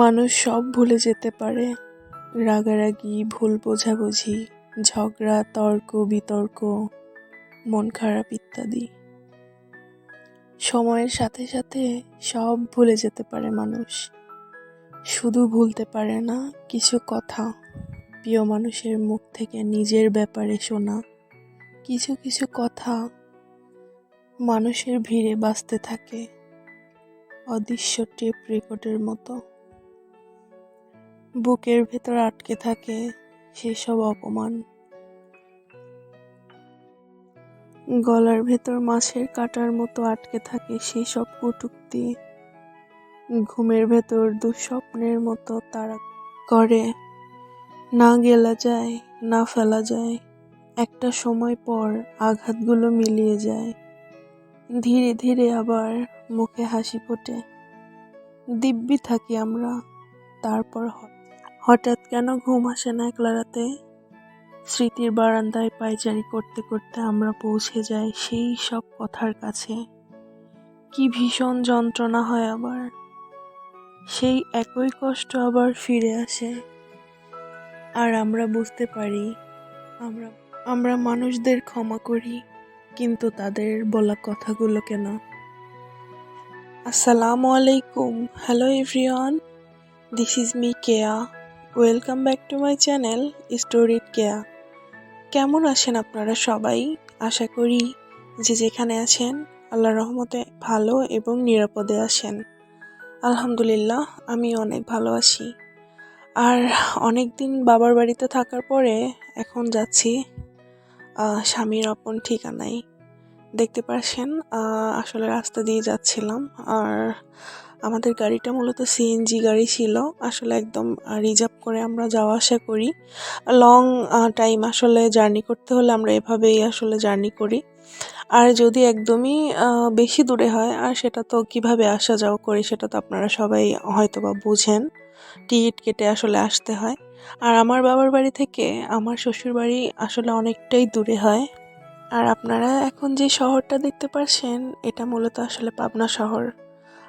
মানুষ সব ভুলে যেতে পারে। রাগারাগি ভুল বোঝাবুঝি ঝগড়া তর্ক বিতর্ক মন খারাপ ইত্যাদি। সময়ের সাথে সাথে সব ভুলে যেতে পারে মানুষ। শুধু ভুলতে পারে না, কিছু কথা প্রিয় মানুষের মুখ থেকে নিজের ব্যাপারে শোনা, কিছু কিছু কথা মানুষের ভিড়ে বাঁচতে থাকে অদৃশ্য টেপ রেকর্ডের মতো। বুকের ভেতর আটকে থাকে সেসব অপমান। গলার ভেতর মাছের কাটার মতো আটকে থাকে সেই সব কটুক্তি। ঘুমের ভেতর দুঃস্বপ্নের মতো তারা করে। না গেলা যায়, না ফেলা যায়। একটা সময় পর আঘাতগুলো মিলিয়ে যায়। ধীরে ধীরে আবার মুখে হাসি ফোটে। দিব্যি থাকি আমরা। তারপর হঠাৎ কেন ঘুম আসে না একলা রাতে? স্মৃতির বারান্দায় পায়চারি করতে করতে আমরা পৌঁছে যাই সেই সব কথার কাছে। কি ভীষণ যন্ত্রণা হয় আবার। সেই একই কষ্ট আবার ফিরে আসে। আর আমরা বুঝতে পারি, আমরা আমরা মানুষদের ক্ষমা করি, কিন্তু তাদের বলা কথাগুলোকে না আসসালামু আলাইকুম। Hello everyone this is me Keya welcome back to my channel storied Keya কেমন আছেন আপনারা সবাই? আশা করি যে যেখানে আছেন আল্লাহ রহমতে ভালো এবং নিরাপদে আছেন। আলহামদুলিল্লাহ আমি অনেক ভালো আছি। আর অনেক দিন বাবার বাড়িতে থাকার পরে এখন যাচ্ছি স্বামীর আপন ঠিকানায়। দেখতে পাচ্ছেন আহ, আসলে রাস্তা দিয়ে যাচ্ছিলাম। আর আমাদের গাড়িটা মূলত সিএনজি গাড়ি ছিল। আসলে একদম রিজার্ভ করে আমরা যাওয়া আসা করি। লং টাইম আসলে জার্নি করতে হলে আমরা এভাবেই আসলে জার্নি করি। আর যদি একদমই বেশি দূরে হয়, আর সেটা তো কীভাবে আসা যাওয়া করি সেটা তো আপনারা সবাই হয়তো বা বুঝেন। টিকিট কেটে আসলে আসতে হয়। আর আমার বাবার বাড়ি থেকে আমার শ্বশুর বাড়ি আসলে অনেকটাই দূরে হয়। আর আপনারা এখন যে শহরটা দেখতে পাচ্ছেন এটা মূলত আসলে পাবনা শহর।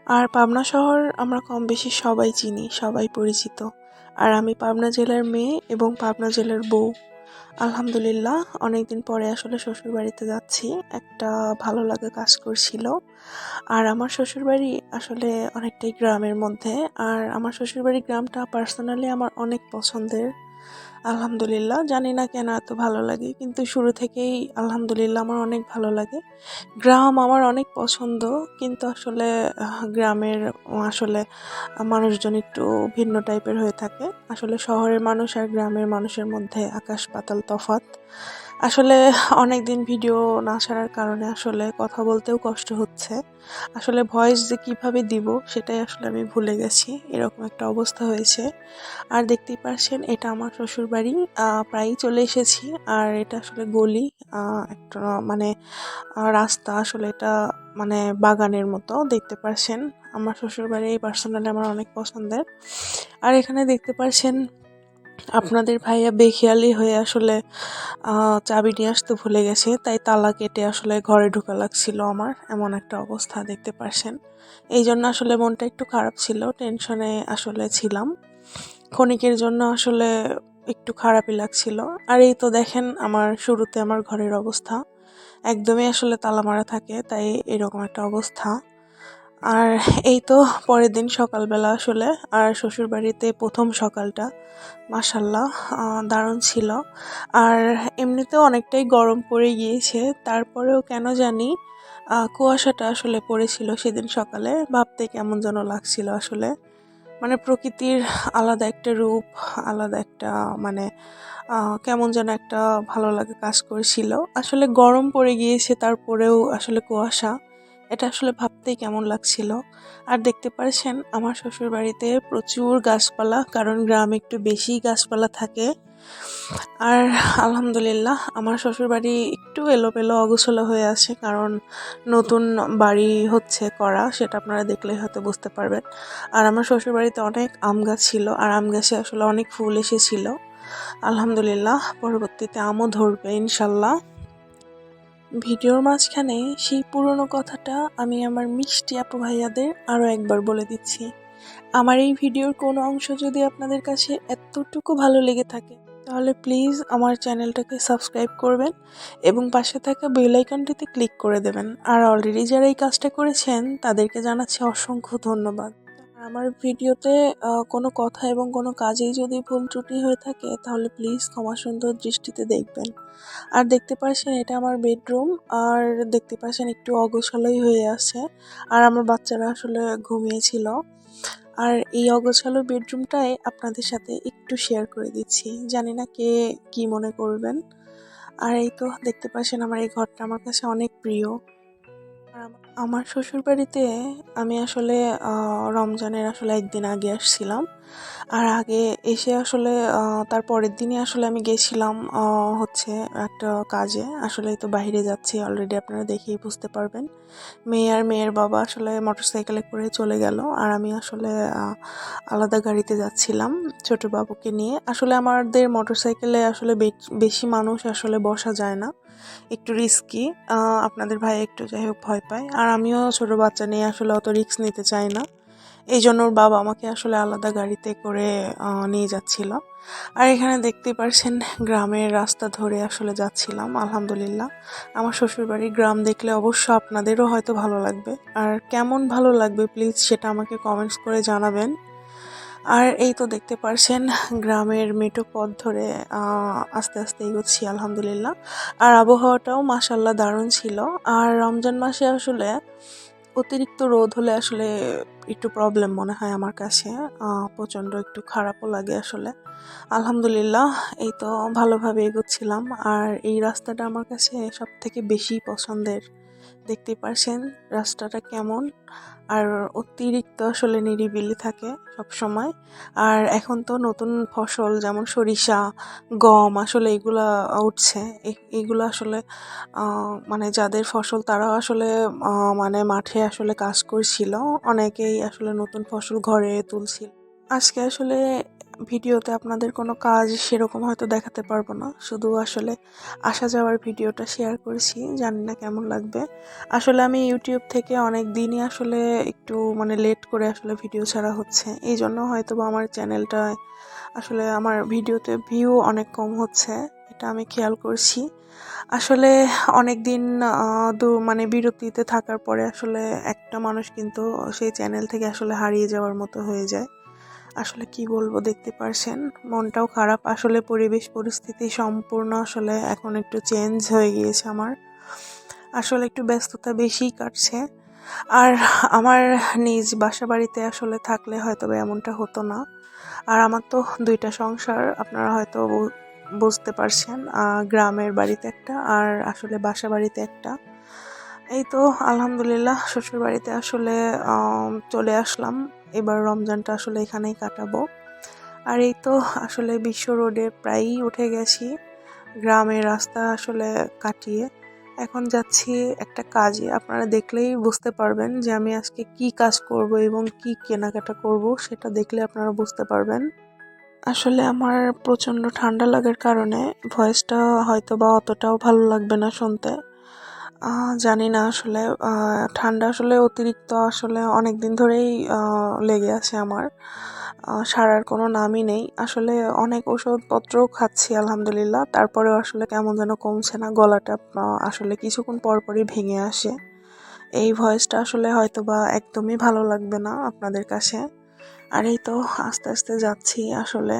আর পাবনা শহর আমরা কম বেশি সবাই চিনি, সবাই পরিচিত। আর আমি পাবনা জেলার মেয়ে এবং পাবনা জেলার বউ। আলহামদুলিল্লাহ, অনেকদিন পরে আসলে শ্বশুর বাড়িতে যাচ্ছি। একটা ভালো লাগা কাজ করছিল। আর আমার শ্বশুর বাড়ি আসলে অনেকটাই গ্রামের মধ্যে। আর আমার শ্বশুর বাড়ি গ্রামটা পার্সোনালি আমার অনেক পছন্দের। আলহামদুলিল্লাহ, জানি না কেন এত ভালো লাগে, কিন্তু শুরু থেকেই আলহামদুলিল্লাহ আমার অনেক ভালো লাগে। গ্রাম আমার অনেক পছন্দ, কিন্তু আসলে গ্রামের, আসলে মানুষজন একটু ভিন্ন টাইপের হয়ে থাকে। আসলে শহরের মানুষ আর গ্রামের মানুষের মধ্যে আকাশ পাতাল তফাত আসলে অনেক দিন ভিডিও না ছাড়ার কারণে আসলে কথা বলতেও কষ্ট হচ্ছে। আসলে ভয়েস যে কীভাবে দিব সেটাই আসলে আমি ভুলে গেছি, এরকম একটা অবস্থা হয়েছে। আর দেখতেই পারছেন, এটা আমার শ্বশুর বাড়ি প্রায়ই চলে এসেছি। আর এটা আসলে গলি একটা মানে রাস্তা আসলে এটা মানে বাগানের মতো, দেখতে পারছেন। আমার শ্বশুর বাড়ি পার্সোনালি আমার অনেক পছন্দের। আর এখানে দেখতে পাচ্ছেন আপনাদের ভাইয়া বেখেয়ালি হয়ে আসলে চাবি নিয়ে আসতে ভুলে গেছে, তাই তালা কেটে আসলে ঘরে ঢোকা লাগছিল আমার, এমন একটা অবস্থা দেখতে পারছেন। এই জন্য আসলে মনটা একটু খারাপ ছিল, টেনশনে আসলে ছিলাম। ক্ষণিকের জন্য আসলে একটু খারাপই লাগছিল। আর এই তো দেখেন, আমার শুরুতে আমার ঘরের অবস্থা। একদমই আসলে তালা মারা থাকে, তাই এরকম একটা অবস্থা। আর এই তো পরের দিন সকালবেলা আসলে, আর শ্বশুর বাড়িতে প্রথম সকালটা মাসাল্লাহ দারুণ ছিল। আর এমনিতেও অনেকটাই গরম পড়ে গিয়েছে, তারপরেও কেন জানি কুয়াশাটা আসলে পড়েছিল সেদিন সকালে, ভাবতে কেমন যেন লাগছিল আসলে। মানে প্রকৃতির আলাদা একটা রূপ, আলাদা একটা মানে কেমন যেন একটা ভালো লাগে কাজ করেছিল। আসলে গরম পড়ে গিয়েছে, তারপরেও আসলে কুয়াশা। এটা আসলে ভাবতেই কেমন লাগছিল। আর দেখতে পাচ্ছেন আমার শ্বশুর বাড়িতে প্রচুর গাছপালা, কারণ গ্রামে একটু বেশি গাছপালা থাকে। আর আলহামদুলিল্লাহ, আমার শ্বশুরবাড়ি একটু এলোমেলো অগোছলো হয়ে আছে, কারণ নতুন বাড়ি হচ্ছে করা, সেটা আপনারা দেখলেই হয়তো বুঝতে পারবেন। আর আমার শ্বশুরবাড়িতে অনেক আম গাছ ছিল, আর আম গাছে আসলে অনেক ফুল এসেছিল। আলহামদুলিল্লাহ, পরবর্তীতে আমও ধরবে, ইনশাল্লাহ। ভিডিওর মাঝখানে সেই পুরনো কথাটা আমি আমার মিষ্টি আপু ভাইয়াদের আরও একবার বলে দিচ্ছি। আমার এই ভিডিওর কোনো অংশ যদি আপনাদের কাছে এতটুকু ভালো লেগে থাকে, তাহলে প্লিজ আমার চ্যানেলটাকে সাবস্ক্রাইব করবেন এবং পাশে থাকা বেল আইকনটিতে ক্লিক করে দেবেন। আর অলরেডি যারা এই কাজটা করেছেন, তাদেরকে জানাচ্ছি অসংখ্য ধন্যবাদ। আমার ভিডিওতে কোনো কথা এবং কোনো কাজেই যদি ভুল ত্রুটি হয়ে থাকে, তাহলে প্লিজ ক্ষমা সুন্দর দৃষ্টিতে দেখবেন। আর দেখতে পাচ্ছেন এটা আমার বেডরুম আর দেখতে পাচ্ছেন একটু অগোছালোই হয়ে আছে, আর আমার বাচ্চারা আসলে ঘুমিয়েছিল। আর এই অগোছালো বেডরুমটাই আপনাদের সাথে একটু শেয়ার করে দিচ্ছি, জানি না কে কি মনে করবেন। আর এই তো দেখতে পাচ্ছেন আমার এই ঘরটা আমার কাছে অনেক প্রিয়। আমার শ্বশুর বাড়িতে আমি আসলে রমজানের আসলে একদিন আগে আসছিলাম। আর আগে এসে আসলে তার পরের দিনই আসলে আমি গেছিলাম হচ্ছে একটা কাজে। আসলে তো বাইরে যাচ্ছি অলরেডি আপনারা দেখেই বুঝতে পারবেন। মেয়ে আর মেয়ের বাবা আসলে মোটরসাইকেলে করে চলে গেল। আর আমি আসলে আলাদা গাড়িতে যাচ্ছিলাম ছোট বাবুকে নিয়ে। আসলে আমাদের মোটরসাইকেলে আসলে বেশি মানুষ আসলে বসা যায় না। একটু রিস্কি আপনাদের ভাই একটু যাই হোক ভয় পায়। আর আমিও ছোটো বাচ্চা নিয়ে আসলে অত রিস্ক নিতে চাই না। এই জন্য ওর বাবা আমাকে আসলে আলাদা গাড়িতে করে নিয়ে যাচ্ছিল। আর এখানে দেখতেই পারছেন, গ্রামের রাস্তা ধরে আসলে যাচ্ছিলাম, আলহামদুলিল্লাহ। আমার শ্বশুরবাড়ির গ্রাম দেখলে অবশ্য আপনাদেরও হয়তো ভালো লাগবে। আর কেমন ভালো লাগবে প্লিজ সেটা আমাকে কমেন্টস করে জানাবেন। আর এই তো দেখতে পারছেন, গ্রামের মেঠো পথ ধরে আস্তে আস্তে এগোচ্ছি, আলহামদুলিল্লাহ। আর আবহাওয়াটাও মাসাল্লাহ দারুণ ছিল। আর রমজান মাসে আসলে অতিরিক্ত রোদ হলে আসলে একটু প্রবলেম মনে হয় আমার কাছে। প্রচণ্ড একটু খারাপও লাগে আসলে। আলহামদুলিল্লাহ, এই তো ভালোভাবে এগোচ্ছিলাম। আর এই রাস্তাটা আমার কাছে সব থেকে বেশি পছন্দের। দেখতেই পারছেন রাস্তাটা কেমন। আর অতিরিক্ত আসলে নিরিবিলি থাকে সব সময় আর এখন তো নতুন ফসল যেমন সরিষা, গম আসলে এগুলা উঠছে। এগুলো আসলে মানে যাদের ফসল তারাও আসলে মানে মাঠে আসলে কাজ করছিল। অনেকেই আসলে নতুন ফসল ঘরে তুলছিল। আজকে আসলে ভিডিওতে আপনাদের কোনো কাজ সেরকম হয়তো দেখাতে পারব না। শুধু আসলে আসা যাওয়ার ভিডিওটা শেয়ার করেছি, জানি না কেমন লাগবে। আসলে আমি ইউটিউব থেকে অনেক দিনই আসলে একটু মানে লেট করে আসলে ভিডিও ছাড়া হচ্ছে। এই জন্য হয়তো বা আমার চ্যানেলটা আসলে আমার ভিডিওতে ভিউ অনেক কম হচ্ছে, এটা আমি খেয়াল করছি। আসলে অনেক দিন দু- মানে বিরতিতে থাকার পরে আসলে একটা মানুষ কিন্তু সেই চ্যানেল থেকে আসলে হারিয়ে যাওয়ার মতো হয়ে যায়। আসলে কি বলব দেখতে পারছেন? মনটাও খারাপ। আসলে পরিবেশ পরিস্থিতি সম্পূর্ণ আসলে এখন একটু চেঞ্জ হয়ে গিয়েছে আমার। আসলে একটু ব্যস্ততা বেশিই কাটছে। আর আমার নিজ বাসা বাড়িতে আসলে থাকলে হয়তো এমনটা হতো না। আর আমার তো দুইটা সংসার, আপনারা হয়তো বুঝতে পারছেন। গ্রামের বাড়িতে একটা আর আসলে বাসা বাড়িতে একটা। এই তো আলহামদুলিল্লাহ শ্বশুর বাড়িতে আসলে চলে আসলাম। এবার রমজানটা আসলে এখানেই কাটাবো। আর এই তো আসলে বিশ্ব রোডে প্রায়ই উঠে গেছি। গ্রামের রাস্তা আসলে কাটিয়ে। এখন যাচ্ছি একটা কাজে। আপনারা দেখলেই বুঝতে পারবেন যে আমি আজকে কি কাজ করব এবং কি কেনাকাটা করব, সেটা দেখলে আপনারা বুঝতে পারবেন। আসলে আমার প্রচণ্ড ঠান্ডা লাগার কারণে ভয়েসটা হয়তো বা অতটাও ভালো লাগবে না শুনতে। জানি না আসলে ঠান্ডা আসলে অতিরিক্ত আসলে অনেক দিন ধরেই লেগে আছে আমার। সারার কোনো নামই নেই। আসলে অনেক ওষুধপত্রও খাচ্ছি, আলহামদুলিল্লাহ। তারপরেও আসলে কেমন যেন কমছে না, গলাটা আসলে কিছুক্ষণ পর পরই ভেঙে আসে। এই ভয়েসটা আসলে হয়তো বা একদমই ভালো লাগবে না আপনাদের কাছে। আর এই তো আস্তে আস্তে যাচ্ছি আসলে।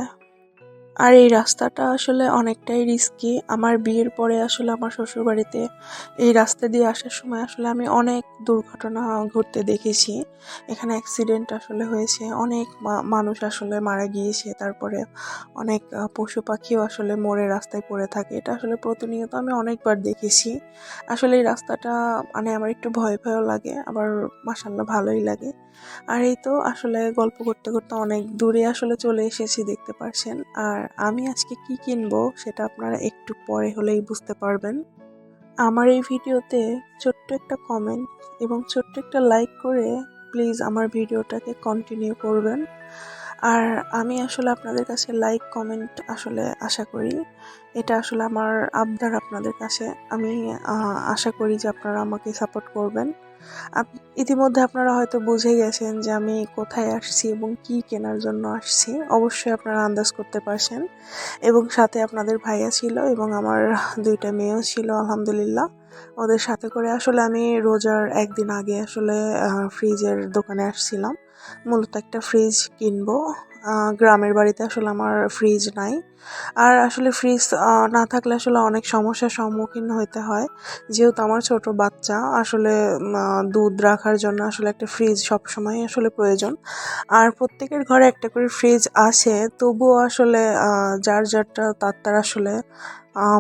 আর এই রাস্তাটা আসলে অনেকটাই রিস্কি আমার বিয়ের পরে আসলে আমার শ্বশুরবাড়িতে এই রাস্তা দিয়ে আসার সময় আসলে আমি অনেক দুর্ঘটনা ঘটতে দেখেছি। এখানে অ্যাক্সিডেন্ট আসলে হয়েছে, অনেক মানুষ আসলে মারা গিয়েছে, তারপরে অনেক পশু পাখিও আসলে মরে রাস্তায় পড়ে থাকে। এটা আসলে প্রতিনিয়ত আমি অনেকবার দেখেছি। আসলে এই রাস্তাটা মানে আমার একটু ভয় ভয়ও লাগে আবার মাসাল্লাহ ভালোই লাগে। আর এই তো আসলে গল্প করতে করতে অনেক দূরে আসলে চলে এসেছি, দেখতে পারছেন। আর আমি আজকে কি কিনবো সেটা আপনারা একটু পরে হলেই বুঝতে পারবেন। আমার এই ভিডিওতে ছোট্ট একটা কমেন্ট এবং ছোট্ট একটা লাইক করে প্লিজ আমার ভিডিওটাকে কন্টিনিউ করবেন। আর আমি আসলে আপনাদের কাছে লাইক কমেন্ট আসলে আশা করি। এটা আসলে আমার আবদার আপনাদের কাছে। আমি আশা করি যে আপনারা আমাকে সাপোর্ট করবেন। ইতিমধ্যে আপনারা হয়তো বুঝে গেছেন যে আমি কোথায় আসছি এবং কি কেনার জন্য আসছি। অবশ্যই আপনারা আন্দাজ করতে পারছেন। এবং সাথে আপনাদের ভাইয়া ছিল এবং আমার দুইটা মেয়েও ছিল, আলহামদুলিল্লাহ। ওদের সাথে করে আসলে আমি রোজার একদিন আগে আসলে ফ্রিজের দোকানে আসছিলাম। মূলত একটা ফ্রিজ কিনবো। গ্রামের বাড়িতে আসলে আমার ফ্রিজ নাই। আর আসলে ফ্রিজ না থাকলে আসলে অনেক সমস্যার সম্মুখীন হতে হয়। যেহেতু আমার ছোট বাচ্চা, আসলে দুধ রাখার জন্য আসলে একটা ফ্রিজ সবসময় আসলে প্রয়োজন। আর প্রত্যেকের ঘরে একটা করে ফ্রিজ আছে, তবুও আসলে যার যারটা তার তার আসলে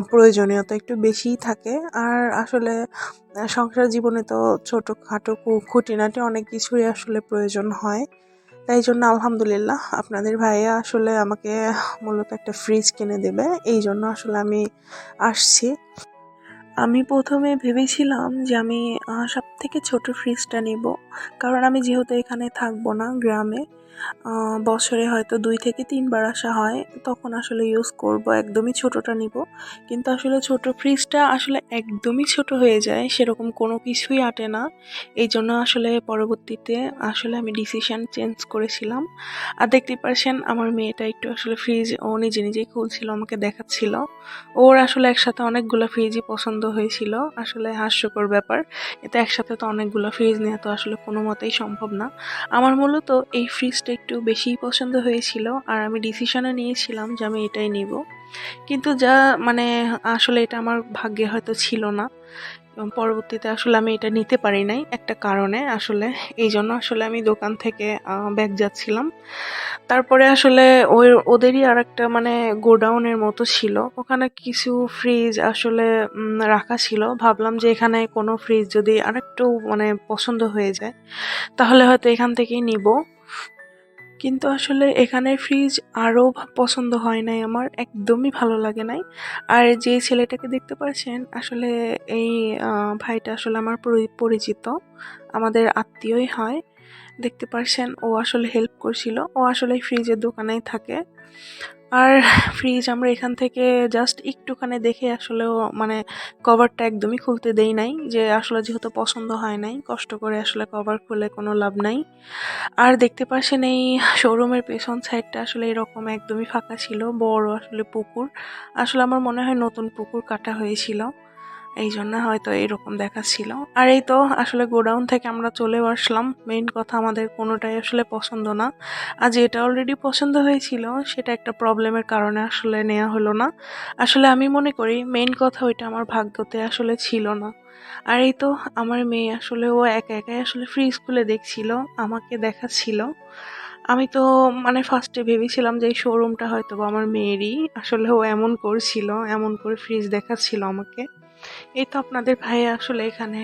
প্রয়োজনীয়তা একটু বেশিই থাকে। আর আসলে, সংসার জীবনে তো ছোটোখাটো খু- খুঁটিনাটি অনেক কিছুই আসলে প্রয়োজন হয়। তাই জন্য আলহামদুলিল্লাহ আপনাদের ভাইয়া আসলে আমাকে মূলত একটা ফ্রিজ কিনে দেবে এই জন্য আসলে আমি আসছি। আমি প্রথমে ভেবেছিলাম যে আমি সব থেকে ছোট ফ্রিজটা নেব। কারণ আমি যেহেতু এখানে থাকব না গ্রামে বছরে হয়তো দুই থেকে তিনবার আসা হয়, তখন আসলে ইউজ করব, একদমই ছোটটা নিব। কিন্তু আসলে ছোট ফ্রিজটা আসলে একদমই ছোট হয়ে যায়, সেরকম কোনো কিছুই আটে না। এই জন্য আসলে পরবর্তীতে আসলে আমি ডিসিশন চেঞ্জ করেছিলাম। আর দেখতে পারছেন, আমার মেয়েটা একটু আসলে ফ্রিজ ও নিজে নিজেই খুলছিল, আমাকে দেখাচ্ছিল। ওর আসলে একসাথে অনেকগুলো ফ্রিজই পছন্দ হয়েছিল। আসলে হাস্যকর ব্যাপার। এতে একসাথে তো অনেকগুলো ফ্রিজ নেওয়া তো আসলে কোনো মতেই সম্ভব না। আমার মূলত এই ফ্রিজটা একটু বেশিই পছন্দ হয়েছিল আর আমি ডিসিশনে নিয়েছিলাম যে আমি এটাই নেব। কিন্তু যা মানে আসলে এটা আমার ভাগ্যে হয়তো ছিল না। পরবর্তীতে আসলে আমি এটা নিতে পারি নাই একটা কারণে আসলে। এই জন্য আসলে আমি দোকান থেকে ব্যাগ যাচ্ছিলাম। তারপরে আসলে ওই, ওদেরই আর একটা মানে গোডাউনের মতো ছিল। ওখানে কিছু ফ্রিজ আসলে রাখা ছিল। ভাবলাম যে এখানে কোনো ফ্রিজ যদি আরেকটু মানে পছন্দ হয়ে যায়, তাহলে হয়তো এখান থেকেই নিব। কিন্তু আসলে এখানে ফ্রিজ আরও পছন্দ হয় নাই আমার, একদমই ভালো লাগে নাই। আর যে ছেলেটাকে দেখতে পাচ্ছেন, আসলে এই ভাইটা আসলে আমার পরি- পরিচিত, আমাদের আত্মীয়ই হয়। দেখতে পারছেন, ও আসলে হেল্প করছিল। ও আসলে ফ্রিজের দোকানেই থাকে। আর ফ্রিজ আমরা এখান থেকে জাস্ট একটুখানি দেখে আসলেও মানে কভারটা একদমই খুলতে দেই নাই, যে আসলে যেহেতু পছন্দ হয় নাই, কষ্ট করে আসলে কভার খুলে কোনো লাভ নাই। আর দেখতে পাচ্ছেন এই শোরুমের পেছন সাইডটা আসলে এরকম একদমই ফাঁকা ছিল, বড় আসলে পুকুর। আসলে আমার মনে হয় নতুন পুকুর কাটা হয়েছিল। এই জন্য হয়তো এরকম দেখাচ্ছিল। আর এই তো আসলে গোডাউন থেকে আমরা চলেও আসলাম। মেইন কথা আমাদের কোনোটাই আসলে পছন্দ না। আর যেটা অলরেডি পছন্দ হয়েছিল, সেটা একটা প্রবলেমের কারণে আসলে নেওয়া হলো না। আসলে আমি মনে করি মেইন কথা ওইটা আমার ভাগ্যতে আসলে ছিল না। আর এই তো আমার মেয়ে আসলে ও একা একাই আসলে ফ্রি স্কুলে দেখছিল, আমাকে দেখাচ্ছিল। আমি তো মানে ফার্স্টে ভেবেছিলাম যে এই শোরুমটা হয়তো আমার মেয়েরই। আসলে ও এমন করছিল, এমন করে ফ্রিজ দেখাচ্ছিল আমাকে। এই তো আপনাদের ভাই আসলে এখানে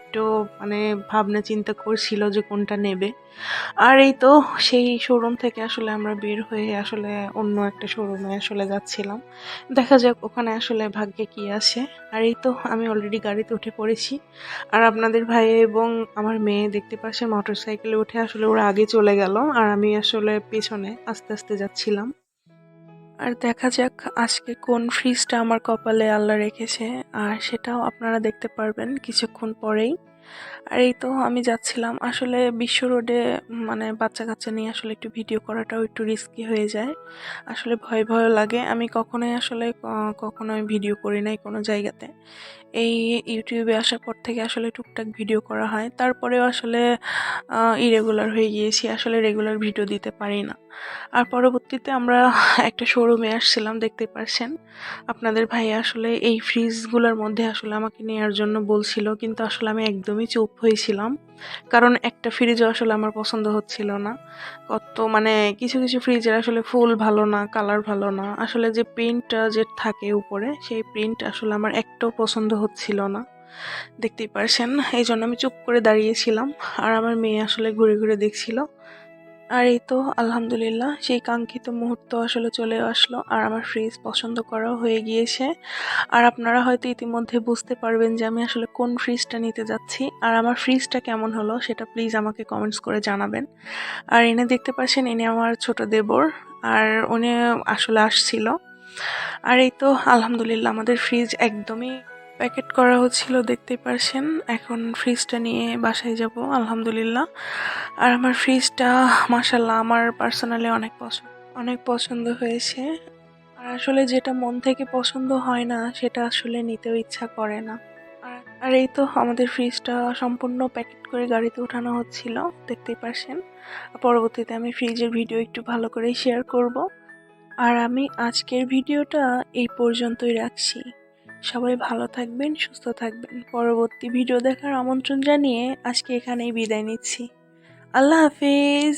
একটু মানে ভাবনা চিন্তা করছিল যে কোনটা নেবে। আর এই তো সেই শোরুম থেকে আসলে আমরা বের হয়ে আসলে অন্য একটা শোরুমে আসলে যাচ্ছিলাম। দেখা যাক ওখানে আসলে ভাগ্যে কি আছে আর এই তো আমি অলরেডি গাড়িতে উঠে পড়েছি। আর আপনাদের ভাই এবং আমার মেয়ে দেখতে পাচ্ছেন মোটর সাইকেলে উঠে আসলে ওরা আগে চলে গেল। আর আমি আসলে পেছনে আস্তে আস্তে যাচ্ছিলাম। আর দেখা যাক আজকে কোন ফ্রিজটা আমার কপালে আল্লাহ রেখেছে। আর সেটাও আপনারা দেখতে পারবেন কিছুক্ষণ পরেই। আর এই তো আমি যাচ্ছিলাম। আসলে বিশ্ব রোডে মানে বাচ্চা কাচ্চা নিয়ে আসলে একটু ভিডিও করাটাও একটু রিস্কি হয়ে যায়। আসলে ভয় ভয় লাগে। আমি কখনোই আসলে কখনোই ভিডিও করি নাই কোনো জায়গাতে। এই ইউটিউবে আসার পর থেকে আসলে টুকটাক ভিডিও করা হয়। তারপরেও আসলে ইরেগুলার হয়ে গিয়েছি। আসলে রেগুলার ভিডিও দিতে পারি না। আর পরবর্তীতে আমরা একটা শোরুমে আসছিলাম, দেখতে পারছেন? আপনাদের ভাই আসলে এই ফ্রিজগুলোর মধ্যে আসলে আমাকে নেওয়ার জন্য বলছিল, কিন্তু আসলে আমি একদমই চুপ হয়েছিলাম। কারণ একটা ফ্রিজও আসলে আমার পছন্দ হচ্ছিল না। কত মানে কিছু কিছু ফ্রিজের আসলে ফুল ভালো না কালার ভালো না। আসলে যে প্রিন্টটা যে থাকে উপরে, সেই প্রিন্ট আসলে আমার একটাও পছন্দ হচ্ছিল না। দেখতেই পারছেন এই জন্য আমি চুপ করে দাঁড়িয়েছিলাম। আর আমার মেয়ে আসলে ঘুরে ঘুরে দেখছিল। আর এই তো, আলহামদুলিল্লাহ, সেই কাঙ্ক্ষিত মুহূর্ত আসলে চলে আসলো। আর আমার ফ্রিজ পছন্দ করাও হয়ে গিয়েছে। আর আপনারা হয়তো ইতিমধ্যে বুঝতে পারবেন যে আমি আসলে কোন ফ্রিজটা নিতে যাচ্ছি। আর আমার ফ্রিজটা কেমন হলো সেটা প্লিজ আমাকে কমেন্টস করে জানাবেন। আর এনে দেখতে পাচ্ছেন এনে আমার ছোট দেবর। আর উনি আসলে আসছিল। আর এই তো, আলহামদুলিল্লাহ, আমাদের ফ্রিজ একদমই প্যাকেট করা হচ্ছিল দেখতে পারছেন। এখন ফ্রিজটা নিয়ে বাসায় যাব, আলহামদুলিল্লাহ। আর আমার ফ্রিজটা মাসাল্লাহ আমার পার্সোনালি অনেক পছন্দ অনেক পছন্দ হয়েছে। আর আসলে যেটা মন থেকে পছন্দ হয় না, সেটা আসলে নিতেও ইচ্ছা করে না। আর- এই তো আমাদের ফ্রিজটা সম্পূর্ণ প্যাকেট করে গাড়িতে ওঠানো হচ্ছিল, দেখতেই পারছেন। পরবর্তীতে আমি ফ্রিজের ভিডিও একটু ভালো করেই শেয়ার করব। আর আমি আজকের ভিডিওটা এই পর্যন্তই রাখছি। সবাই ভালো থাকবেন, সুস্থ থাকবেন। পরবর্তী ভিডিও দেখার আমন্ত্রণ জানিয়ে আজকে এখানেই বিদায় নিচ্ছি। আল্লাহ হাফিজ।